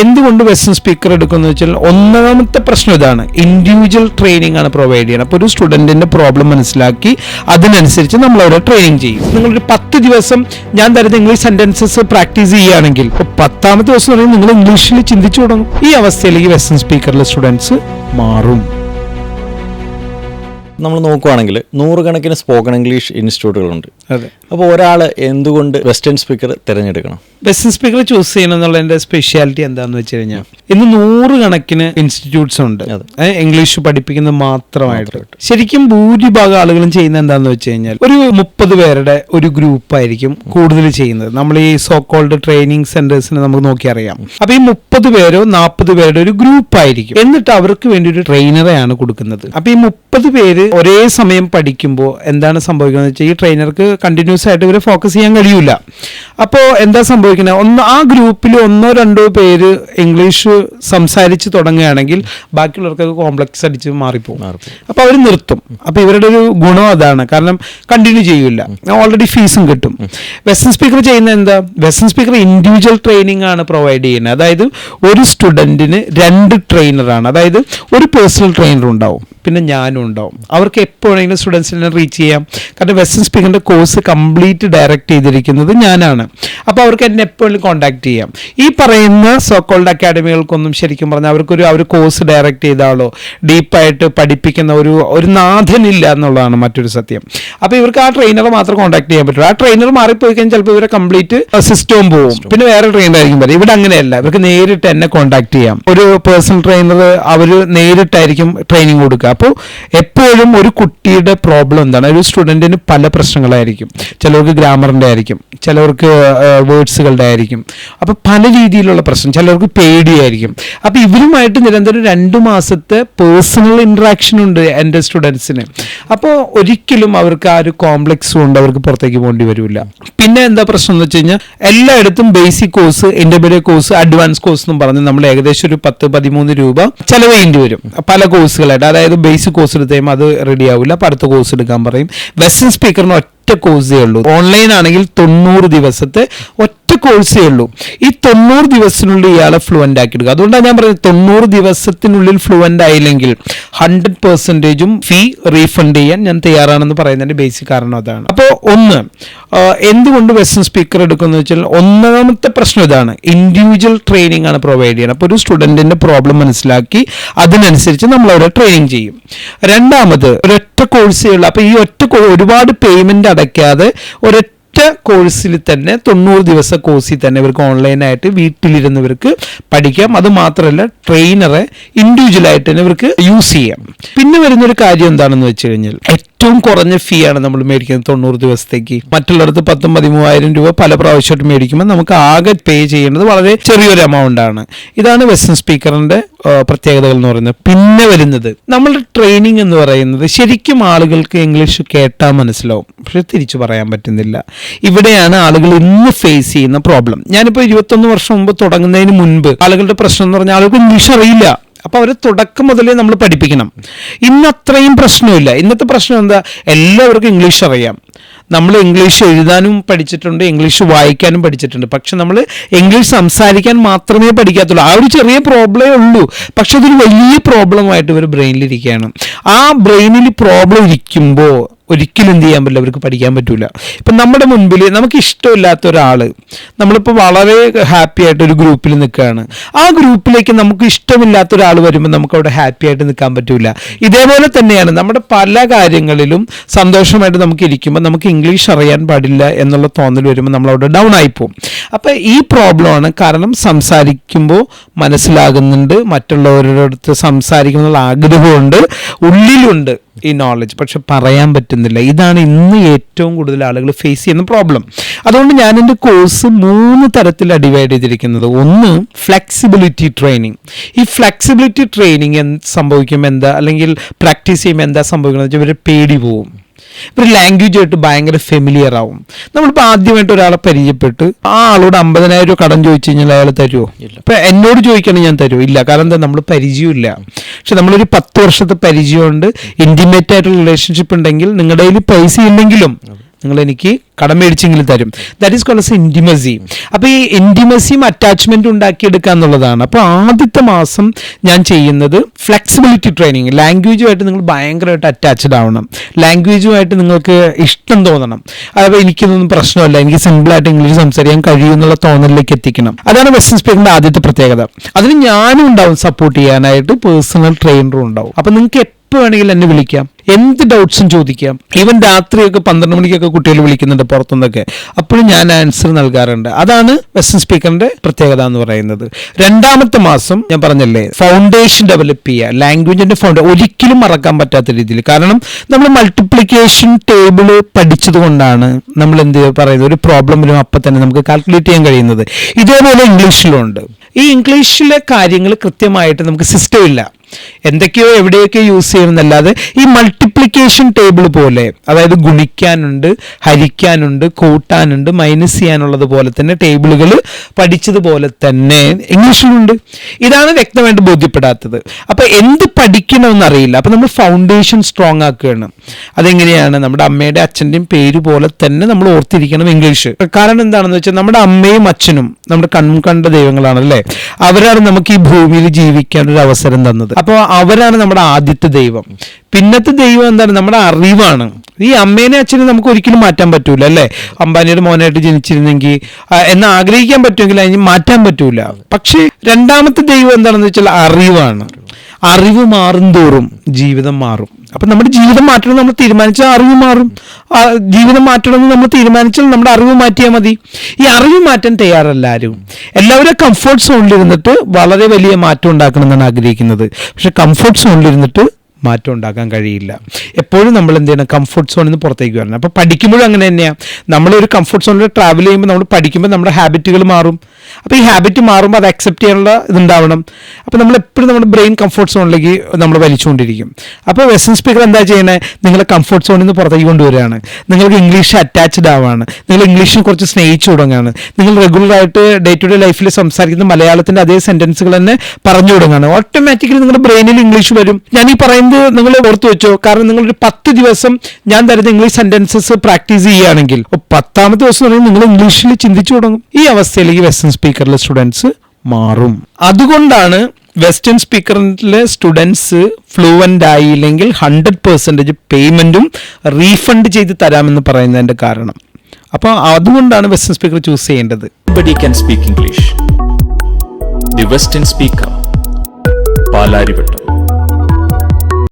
എന്തുകൊണ്ട് western speaker എടുക്കുന്നു വെച്ചാൽ ഒന്നാമത്തെ പ്രശ്നം ഇതാണ്. ഇൻഡിവിജ്വൽ ട്രെയിനിങ് ആണ് പ്രൊവൈഡ് ചെയ്യുന്നത് അപ്പോൾ ഒരു സ്റ്റുഡന്റിന്റെ പ്രോബ്ലം മനസ്സിലാക്കി അതിനനുസരിച്ച് നമ്മൾ അവിടെ ട്രെയിനിങ് ചെയ്യും. നിങ്ങളൊരു പത്ത് ദിവസം ഞാൻ തരുന്ന ഇംഗ്ലീഷ് സെന്റൻസസ് പ്രാക്ടീസ് ചെയ്യുകയാണെങ്കിൽ ഇപ്പോൾ പത്താമത്തെ ദിവസം പറയുമ്പോൾ നിങ്ങൾ ഇംഗ്ലീഷിൽ ചിന്തിച്ചു തുടങ്ങും. ഈ അവസ്ഥയിലേക്ക് വെസ്റ്റേൺ സ്പീക്കറിലെ സ്റ്റുഡൻസ് മാറും. നമ്മൾ നോക്കുവാണെങ്കിൽ നൂറുകണക്കിന് സ്പോക്കൺ ഇംഗ്ലീഷ് ഇൻസ്റ്റിറ്റ്യൂട്ടുകളുണ്ട് അപ്പോൾ ഒരാൾ എന്തുകൊണ്ട് വെസ്റ്റേൺ സ്പീക്കർ തിരഞ്ഞെടുക്കണം? വെസ്റ്റേൺ സ്പീക്കർ ചൂസ് ചെയ്യണം എന്റെ സ്പെഷ്യാലിറ്റി എന്താണെന്ന് വെച്ച് കഴിഞ്ഞാൽ ഇന്ന് നൂറുകണക്കിന് ഇൻസ്റ്റിറ്റ്യൂട്ട്സ് ഉണ്ട്. ഇംഗ്ലീഷ് പഠിപ്പിക്കുന്നത് മാത്രമായിട്ട്. ശരിക്കും ഭൂരിഭാഗം ആളുകളും ചെയ്യുന്ന എന്താണെന്ന് വെച്ച് കഴിഞ്ഞാൽ ഒരു മുപ്പത് പേരുടെ ഒരു ഗ്രൂപ്പായിരിക്കും കൂടുതൽ ചെയ്യുന്നത്. നമ്മൾ ഈ സോ കോൾഡ് ട്രെയിനിങ് സെന്റേഴ്സിനെ നമുക്ക് നോക്കി അറിയാം. അപ്പൊ ഈ മുപ്പത് പേരോ നാൽപ്പത് പേരുടെ ഒരു ഗ്രൂപ്പ് ആയിരിക്കും. എന്നിട്ട് അവർക്ക് വേണ്ടി ഒരു ട്രെയിനറെയാണ് കൊടുക്കുന്നത്. അപ്പോൾ ഈ മുപ്പത് പേര് ഒരേ സമയം പഠിക്കുമ്പോൾ എന്താണ് സംഭവിക്കുന്നത് വെച്ചാൽ ഈ ട്രെയിനർക്ക് കണ്ടിന്യൂസ് ആയിട്ട് ഇവരെ ഫോക്കസ് ചെയ്യാൻ കഴിയില്ല അപ്പോൾ എന്താ സംഭവിക്കുന്നത് ഒന്ന് ആ ഗ്രൂപ്പിൽ ഒന്നോ രണ്ടോ പേര് ഇംഗ്ലീഷ് സംസാരിച്ച് തുടങ്ങുകയാണെങ്കിൽ ബാക്കിയുള്ളവർക്കൊക്കെ കോംപ്ലക്സ് അടിച്ച് മാറിപ്പോകും. അപ്പോൾ അവർ നിർത്തും. അപ്പോൾ ഇവരുടെ ഒരു ഗുണം അതാണ്. കാരണം കണ്ടിന്യൂ ചെയ്യില്ല ഓൾറെഡി ഫീസും കിട്ടും. വെസ്റ്റേൺ സ്പീക്കർ ചെയ്യുന്ന എന്താ? വെസ്റ്റേൺ സ്പീക്കർ ഇൻഡിവിജ്വൽ ട്രെയിനിങ് ആണ് പ്രൊവൈഡ് ചെയ്യുന്നത്. അതായത് ഒരു സ്റ്റുഡന്റിന് രണ്ട് ട്രെയിനറാണ് അതായത് ഒരു പേഴ്സണൽ ട്രെയിനർ ഉണ്ടാവും. പിന്നെ ഞാനും ഉണ്ടാവും. അവർക്ക് എപ്പോഴെങ്കിലും സ്റ്റുഡൻസിനെ റീച്ച് ചെയ്യാം. കാരണം വെസ്റ്റേൺ സ്പീക്കറിന്റെ കോഴ്സ് കംപ്ലീറ്റ് ഡയറക്റ്റ് ചെയ്തിരിക്കുന്നത് ഞാനാണ്. അപ്പോൾ അവർക്ക് എന്നെ എപ്പോഴും കോൺടാക്ട് ചെയ്യാം. ഈ പറയുന്ന സോക്കോൾഡ് അക്കാഡമികൾക്കൊന്നും ശരിക്കും പറഞ്ഞാൽ അവർക്കൊരു അവർ കോഴ്സ് ഡയറക്റ്റ് ചെയ്താളോ ഡീപ്പായിട്ട് പഠിപ്പിക്കുന്ന ഒരു ഒരു നാഥനില്ല എന്നുള്ളതാണ് മറ്റൊരു സത്യം. അപ്പോൾ ഇവർക്ക് ആ ട്രെയിനറെ മാത്രം കോൺടാക്ട് ചെയ്യാൻ പറ്റുള്ളൂ. ആ ട്രെയിനർ മാറിപ്പോയി കഴിഞ്ഞാൽ ചിലപ്പോൾ ഇവരെ കംപ്ലീറ്റ് സിസ്റ്റവും പോവും. പിന്നെ വേറെ ട്രെയിനർ ആയിരിക്കും പറയും ഇവിടെ അങ്ങനെയല്ല. ഇവർക്ക് നേരിട്ട് എന്നെ കോൺടാക്ട് ചെയ്യാം. ഒരു പേഴ്സണൽ ട്രെയിനർ അവർ നേരിട്ടായിരിക്കും ട്രെയിനിങ് കൊടുക്കുക. അപ്പോൾ എപ്പോഴും ഒരു കുട്ടിയുടെ പ്രോബ്ലം എന്താണ്? ഒരു സ്റ്റുഡന്റിന് പല പ്രശ്നങ്ങളായിരിക്കും. ചിലർക്ക് ഗ്രാമറിന്റെ ആയിരിക്കും. ചിലവർക്ക് വേർഡ്സുകളുടെ ആയിരിക്കും. അപ്പോൾ പല രീതിയിലുള്ള പ്രശ്നം. ചിലവർക്ക് പേടിയായിരിക്കും അപ്പോൾ ഇവരുമായിട്ട് നിരന്തരം രണ്ട് മാസത്തെ പേഴ്സണൽ ഇൻട്രാക്ഷൻ ഉണ്ട് എന്റെ സ്റ്റുഡൻസിന് അപ്പോൾ ഒരിക്കലും അവർക്ക് ആ ഒരു കോംപ്ലക്സും ഉണ്ട് അവർക്ക് പുറത്തേക്ക് പോകേണ്ടി വരില്ല. പിന്നെ എന്താ പ്രശ്നം എന്ന് വെച്ച് കഴിഞ്ഞാൽ എല്ലായിടത്തും basic course intermediate course advance course എന്നും പറഞ്ഞ് നമ്മൾ ഏകദേശം ഒരു പത്ത് പതിമൂന്ന് രൂപ ചിലവ് വരും. പല കോഴ്സുകളായിട്ട് അതായത് ബേസിക് കോഴ്സ് എടുത്ത് കഴിയുമ്പോൾ അത് റെഡി ആവില്ല അപ്പോൾ അടുത്ത കോഴ്സ് എടുക്കാൻ പറയും. വെസ്റ്റേൺ സ്പീക്കറിന് കോഴ്സേ ഉള്ളൂ ഓൺലൈൻ ആണെങ്കിൽ തൊണ്ണൂറ് ദിവസത്തെ ഒറ്റ കോഴ്സേ ഉള്ളൂ ഈ തൊണ്ണൂറ് ദിവസത്തിനുള്ളിൽ ഇയാളെ ഫ്ലുവന്റ് ആക്കി എടുക്കുക അതുകൊണ്ടാണ് ഞാൻ പറയുന്നത് തൊണ്ണൂറ് ദിവസത്തിനുള്ളിൽ ഫ്ലുവന്റ് ആയില്ലെങ്കിൽ ഹൺഡ്രഡ് പെർസെന്റേജും ഫീ റീഫണ്ട് ചെയ്യാൻ ഞാൻ തയ്യാറാണെന്ന് പറയുന്നതിന്റെ ബേസിക് കാരണം അതാണ്. അപ്പോൾ ഒന്ന് എന്തുകൊണ്ട് വെസ്റ്റേൺ സ്പീക്കർ എടുക്കുന്നത് വെച്ചാൽ ഒന്നാമത്തെ പ്രശ്നം ഇതാണ്. ഇൻഡിവിജ്വൽ ട്രെയിനിങ് ആണ് പ്രൊവൈഡ് ചെയ്യുന്നത്. അപ്പോൾ ഒരു സ്റ്റുഡന്റിന്റെ പ്രോബ്ലം മനസ്സിലാക്കി അതിനനുസരിച്ച് നമ്മൾ അവരെ ട്രെയിനിങ് ചെയ്യും. രണ്ടാമത് ഒരൊറ്റ കോഴ്സേ ഉള്ളൂ അപ്പോൾ ഈ ഒറ്റ ഒരുപാട് ഒരുപാട് പേയ്മെന്റ് അടയ്ക്കാതെ ഒരൊറ്റ കോഴ്സിൽ തന്നെ തൊണ്ണൂറ് ദിവസ കോഴ്സിൽ തന്നെ ഇവർക്ക് ഓൺലൈനായിട്ട് വീട്ടിലിരുന്ന് ഇവർക്ക് പഠിക്കാം. അത് മാത്രമല്ല ട്രെയിനറെ ഇൻഡിവിജ്വലായിട്ട് തന്നെ ഇവർക്ക് യൂസ് ചെയ്യാം. പിന്നെ വരുന്നൊരു കാര്യം എന്താണെന്ന് വെച്ച് കഴിഞ്ഞാൽ ഏറ്റവും കുറഞ്ഞ ഫീ ആണ് നമ്മൾ മേടിക്കുന്നത് തൊണ്ണൂറ് ദിവസത്തേക്ക്. മറ്റുള്ളവർക്ക് പത്തും പതിമൂവായിരം രൂപ പല പ്രാവശ്യമായിട്ട് മേടിക്കുമ്പോൾ നമുക്ക് ആകെ പേ ചെയ്യേണ്ടത് വളരെ ചെറിയൊരു എമൗണ്ട് ആണ്. ഇതാണ് വെസ്റ്റേൺ സ്പീക്കറിന്റെ പ്രത്യേകതകൾ എന്ന് പറയുന്നത്. പിന്നെ വരുന്നത് നമ്മളുടെ ട്രെയിനിങ് എന്ന് പറയുന്നത് ശരിക്കും ആളുകൾക്ക് ഇംഗ്ലീഷ് കേട്ടാൽ മനസ്സിലാവും. പക്ഷെ തിരിച്ചു പറയാൻ പറ്റുന്നില്ല. ഇവിടെയാണ് ആളുകൾ ഇന്ന് ഫേസ് ചെയ്യുന്ന പ്രോബ്ലം ഞാനിപ്പോൾ ഇരുപത്തൊന്ന് വർഷം മുമ്പ് തുടങ്ങുന്നതിന് മുൻപ് ആളുകളുടെ പ്രശ്നം എന്ന് പറഞ്ഞാൽ ആളുകൾക്ക് ഇംഗ്ലീഷ് അറിയില്ല. അപ്പോൾ അവർ തുടക്കം മുതലേ നമ്മൾ പഠിപ്പിക്കണം. ഇന്ന് അത്രയും പ്രശ്നമില്ല. ഇന്നത്തെ പ്രശ്നം എന്താ? എല്ലാവർക്കും ഇംഗ്ലീഷ് അറിയാം. നമ്മൾ ഇംഗ്ലീഷ് എഴുതാനും പഠിച്ചിട്ടുണ്ട് ഇംഗ്ലീഷ് വായിക്കാനും പഠിച്ചിട്ടുണ്ട്. പക്ഷെ നമ്മൾ ഇംഗ്ലീഷ് സംസാരിക്കാൻ മാത്രമേ പഠിക്കാത്തുള്ളൂ. ആ ഒരു ചെറിയ പ്രോബ്ലമേ ഉള്ളൂ. പക്ഷെ അതൊരു വലിയ പ്രോബ്ലമായിട്ട് ഇവർ ബ്രെയിനിലിരിക്കുകയാണ്. ആ ബ്രെയിനിൽ പ്രോബ്ലം ഇരിക്കുമ്പോൾ ഒരിക്കലും എന്ത് ചെയ്യാൻ പറ്റില്ല. അവർക്ക് പഠിക്കാൻ പറ്റില്ല ഇപ്പം നമ്മുടെ മുൻപിൽ നമുക്ക് ഇഷ്ടമില്ലാത്ത ഒരാൾ നമ്മളിപ്പോൾ വളരെ ഹാപ്പി ആയിട്ട് ഒരു ഗ്രൂപ്പിൽ നിൽക്കുകയാണ്. ആ ഗ്രൂപ്പിലേക്ക് നമുക്ക് ഇഷ്ടമില്ലാത്ത ഒരാൾ വരുമ്പോൾ നമുക്ക് അവിടെ ഹാപ്പി ആയിട്ട് നിൽക്കാൻ പറ്റില്ല ഇതേപോലെ തന്നെയാണ് നമ്മുടെ പല കാര്യങ്ങളിലും സന്തോഷമായിട്ട് നമുക്ക് ഇരിക്കുമ്പോൾ നമുക്ക് ഇംഗ്ലീഷ് അറിയാൻ പാടില്ല എന്നുള്ള തോന്നൽ വരുമ്പോൾ നമ്മൾ അവിടെ ഡൗൺ ആയിപ്പോവും അപ്പോൾ ഈ പ്രോബ്ലമാണ് കാരണം സംസാരിക്കുമ്പോൾ മനസ്സിലാകുന്നുണ്ട് മറ്റുള്ളവരുടെ അടുത്ത് സംസാരിക്കുന്നുള്ള ആഗ്രഹമുണ്ട് ഉള്ളിലുണ്ട് ഈ നോളജ് പക്ഷെ പറയാൻ പറ്റുന്നില്ല. ഇതാണ് ഇന്ന് ഏറ്റവും കൂടുതൽ ആളുകൾ ഫേസ് ചെയ്യുന്ന പ്രോബ്ലം അതുകൊണ്ട് ഞാൻ എന്റെ കോഴ്സ് മൂന്ന് തരത്തിൽ ഡിവൈഡ് ചെയ്തിരിക്കുന്നത്. ഒന്ന് ഫ്ലെക്സിബിലിറ്റി ട്രെയിനിങ് ഫ്ലെക്സിബിലിറ്റി ട്രെയിനിങ് എന്ത് സംഭവിക്കും എന്താ? അല്ലെങ്കിൽ പ്രാക്ടീസ് ചെയ്യുമ്പോൾ എന്താ സംഭവിക്കുന്നത് വെച്ചാൽ ഇവർ പേടി പോവും. ഇവർ ലാംഗ്വേജ് ആയിട്ട് ഭയങ്കര ഫെമിലിയർ ആവും. നമ്മളിപ്പോൾ ആദ്യമായിട്ട് ഒരാളെ പരിചയപ്പെട്ട്. ആ ആളോട് അമ്പതിനായിരം രൂപ കടം ചോദിച്ചു കഴിഞ്ഞാൽ അയാൾ തരുമോ ഇപ്പം എന്നോട് ചോദിക്കണമെങ്കിൽ ഞാൻ തരുമോ ഇല്ല. കാരണം എന്താ? നമ്മൾ പരിചയമില്ല പക്ഷെ നമ്മളൊരു പത്ത് വർഷത്തെ പരിചയമുണ്ട്. ഇന്റിമേറ്റ് ആയിട്ടുള്ള റിലേഷൻഷിപ്പ് ഉണ്ടെങ്കിൽ നിങ്ങളുടെ കയ്യിൽ പൈസ ഇല്ലെങ്കിലും നിങ്ങൾ എനിക്ക് കടം മേടിച്ചെങ്കിലും തരും ദാറ്റ് ഈസ് കോൾസ് ഇന്റിമസി അപ്പോൾ ഈ ഇന്റിമസിയും അറ്റാച്ച്മെന്റും ഉണ്ടാക്കിയെടുക്കുക എന്നുള്ളതാണ്. അപ്പോൾ ആദ്യത്തെ മാസം ഞാൻ ചെയ്യുന്നത് ഫ്ലെക്സിബിലിറ്റി ട്രെയിനിങ് ലാംഗ്വേജുമായിട്ട് നിങ്ങൾ ഭയങ്കരമായിട്ട് അറ്റാച്ച്ഡ് ആവണം. ലാംഗ്വേജുമായിട്ട് നിങ്ങൾക്ക് ഇഷ്ടം തോന്നണം. അതായത് എനിക്കിതൊന്നും പ്രശ്നമല്ല. എനിക്ക് സിമ്പിളായിട്ട് ഇംഗ്ലീഷ് സംസാരിക്കാൻ കഴിയും എന്നുള്ള തോന്നലിലേക്ക് എത്തിക്കണം. അതാണ് വെസ്റ്റേൺ സ്പീക്കിന്റെ ആദ്യത്തെ പ്രത്യേകത. അതിന് ഞാനും ഉണ്ടാവും സപ്പോർട്ട് ചെയ്യാനായിട്ട് പേഴ്സണൽ ട്രെയിനറും ഉണ്ടാവും. അപ്പം നിങ്ങൾക്ക് എപ്പോൾ വേണമെങ്കിലും എന്നെ വിളിക്കാം. എന്ത് ഡൗട്ട്സും ചോദിക്കാം. ഈവൻ രാത്രിയൊക്കെ പന്ത്രണ്ട് മണിക്കൊക്കെ കുട്ടികൾ വിളിക്കുന്നുണ്ട് പുറത്തുനിന്നൊക്കെ. അപ്പോഴും ഞാൻ ആൻസർ നൽകാറുണ്ട്. അതാണ് വെസ്റ്റൻ സ്പീക്കറിന്റെ പ്രത്യേകത എന്ന് പറയുന്നത്. രണ്ടാമത്തെ മാസം ഞാൻ പറഞ്ഞല്ലേ ഫൗണ്ടേഷൻ ഡെവലപ്പ് ചെയ്യുക. ലാംഗ്വേജിന്റെ ഫൗണ്ട് ഒരിക്കലും മറക്കാൻ പറ്റാത്ത രീതിയിൽ. കാരണം നമ്മൾ മൾട്ടിപ്ലിക്കേഷൻ ടേബിൾ പഠിച്ചത് കൊണ്ടാണ് നമ്മൾ എന്ത് പറയുന്നത്? ഒരു പ്രോബ്ലം വരും അപ്പം തന്നെ നമുക്ക് കാൽക്കുലേറ്റ് ചെയ്യാൻ കഴിയുന്നത്. ഇതേപോലെ ഇംഗ്ലീഷിലും ഉണ്ട്. ഈ ഇംഗ്ലീഷിലെ കാര്യങ്ങൾ കൃത്യമായിട്ട് നമുക്ക് സിസ്റ്റം ഇല്ല. എന്തൊക്കെയോ എവിടെയൊക്കെ യൂസ് ചെയ്യണമെന്നല്ലാതെ ഈ മൾട്ടിപ്ലിക്കേഷൻ ടേബിൾ പോലെ അതായത് ഗുണിക്കാനുണ്ട് ഹരിക്കാനുണ്ട് കൂട്ടാനുണ്ട് മൈനസ് ചെയ്യാനുള്ളത് പോലെ തന്നെ ടേബിളുകൾ പഠിച്ചതുപോലെ തന്നെ ഇംഗ്ലീഷിലുണ്ട്. ഇതാണ് വ്യക്തമായിട്ട് ബോധ്യപ്പെടാത്തത്. അപ്പോൾ എന്ത് പഠിക്കണമെന്ന് അറിയില്ല. അപ്പോൾ നമ്മൾ ഫൗണ്ടേഷൻ സ്ട്രോങ് ആക്കുകയാണ്. അതെങ്ങനെയാണ്? നമ്മുടെ അമ്മയുടെ അച്ഛന്റെയും പേര് പോലെ തന്നെ നമ്മൾ ഓർത്തിരിക്കണം ഇംഗ്ലീഷ്. കാരണം എന്താണെന്ന് വെച്ചാൽ നമ്മുടെ അമ്മയും അച്ഛനും നമ്മുടെ കൺകണ്ട ദൈവങ്ങളാണല്ലേ? അവരാണ് നമുക്ക് ഈ ഭൂമിയിൽ ജീവിക്കാൻ ഒരു അവസരം തന്നത്. അപ്പോൾ അവരാണ് നമ്മുടെ ആദ്യത്തെ ദൈവം. പിന്നത്തെ ദൈവം എന്താണ്? നമ്മുടെ അറിവാണ്. ഈ അമ്മേനെ അച്ഛനെ നമുക്ക് ഒരിക്കലും മാറ്റാൻ പറ്റൂല അല്ലേ? അംബാനിയുടെ മോനായിട്ട് ജനിച്ചിരുന്നെങ്കിൽ എന്ന് ആഗ്രഹിക്കാൻ പറ്റുമെങ്കിൽ അതിന് മാറ്റാൻ പറ്റൂല. പക്ഷേ രണ്ടാമത്തെ ദൈവം എന്താണെന്ന് വെച്ചാൽ അറിവാണ്. അറിവ് മാറും തോറും ജീവിതം മാറും. അപ്പം നമ്മുടെ ജീവിതം മാറ്റണം നമ്മൾ തീരുമാനിച്ചാൽ അറിവ് മാറും. ജീവിതം മാറ്റണമെന്ന് നമ്മൾ തീരുമാനിച്ചാൽ നമ്മുടെ അറിവ് മാറ്റിയാൽ മതി. ഈ അറിവ് മാറ്റാൻ തയ്യാറല്ല ആരും എല്ലാവരും കംഫർട്ട് സോണിലിരുന്നിട്ട് വളരെ വലിയ മാറ്റം ഉണ്ടാക്കണം എന്നാണ് ആഗ്രഹിക്കുന്നത്. പക്ഷെ കംഫർട്ട് സോണിലിരുന്നിട്ട് മാറ്റം ഉണ്ടാക്കാൻ കഴിയില്ല. എപ്പോഴും നമ്മൾ എന്ത് ചെയ്യണം? കംഫർട്ട് സോണിൽ നിന്ന് പുറത്തേക്ക് വരണം. അപ്പോൾ പഠിക്കുമ്പോഴും അങ്ങനെ തന്നെയാണ് നമ്മളൊരു കംഫർട്ട് സോണിൽ ട്രാവൽ ചെയ്യുമ്പോൾ നമ്മൾ പഠിക്കുമ്പോൾ നമ്മുടെ ഹാബിറ്റുകൾ മാറും. അപ്പോൾ ഈ ഹാബിറ്റ് മാറുമ്പോൾ അത് അക്സെപ്റ്റ് ചെയ്യാനുള്ള ഇതുണ്ടാവണം. അപ്പോൾ നമ്മൾ എപ്പോഴും നമ്മുടെ ബ്രെയിൻ കംഫർട്ട് സോണിലേക്ക് നമ്മൾ വലിച്ചുകൊണ്ടിരിക്കും. അപ്പോൾ വെസ്റ്റേൺ സ്പീക്കർ എന്താ ചെയ്യണേ? നിങ്ങളെ കംഫർട്ട് സോണിൽ നിന്ന് പുറത്തേക്ക് കൊണ്ടുവരികയാണ്. നിങ്ങൾക്ക് ഇംഗ്ലീഷ് അറ്റാച്ച്ഡ് ആവാണ്. നിങ്ങൾ ഇംഗ്ലീഷിനെ കുറച്ച് സ്നേഹിച്ചു തുടങ്ങുകയാണ് നിങ്ങൾ റെഗുലറായിട്ട് ഡേ ടു ഡേ ലൈഫിൽ സംസാരിക്കുന്ന മലയാളത്തിന്റെ അതേ സെന്റൻസുകൾ തന്നെ പറഞ്ഞു തുടങ്ങുകയാണ് ഓട്ടോമാറ്റിക്കലി നിങ്ങളുടെ ബ്രെയിനിൽ ഇംഗ്ലീഷ് വരും. ഞാൻ ഈ പറയുന്നത് നിങ്ങൾ ഓർത്ത് വെച്ചോ. കാരണം നിങ്ങളൊരു പത്ത് ദിവസം ഞാൻ തരുന്ന ഇംഗ്ലീഷ് സെന്റൻസസ് പ്രാക്ടീസ് ചെയ്യുകയാണെങ്കിൽ പത്താമത്തെ ദിവസം നിങ്ങൾ ഇംഗ്ലീഷിൽ ചിന്തിച്ചു തുടങ്ങും. ഈ അവസ്ഥയിലേക്ക് വെസ്റ്റേൺ സ്പീക്കറിലെ സ്റ്റുഡൻസ് മാറും. അതുകൊണ്ടാണ് വെസ്റ്റേൺ സ്പീക്കറിലെ സ്റ്റുഡൻസ് ഫ്ലുവന്റ് ആയില്ലെങ്കിൽ ഹൺഡ്രഡ് പെർസെന്റേജ് പേയ്മെന്റും റീഫണ്ട് ചെയ്ത് തരാമെന്ന് പറയുന്നതിന്റെ കാരണം. അപ്പോൾ അതുകൊണ്ടാണ് വെസ്റ്റേൺ സ്പീക്കർ ചൂസ് ചെയ്യേണ്ടത്. Can speak English the western speaker Palarivattam.